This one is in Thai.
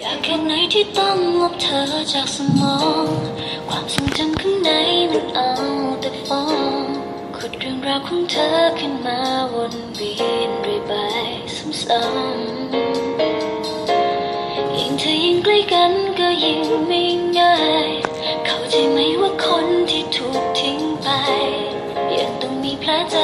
อยากแค่ไหนที่ต้องลบเธอจากสมอง ความทรงจำข้างในมันเอาแต่ฟ้องขุดเรื่องราวของเธอขึ้นมาวนเวียนเรื่อยไปซ้ำๆยิ่งเธอยิ่งใกล้กันก็ยิ่งไม่ง่าย เข้าใจไหมว่าคนที่ถูกทิ้งไป ยังต้องมีแผลใจ้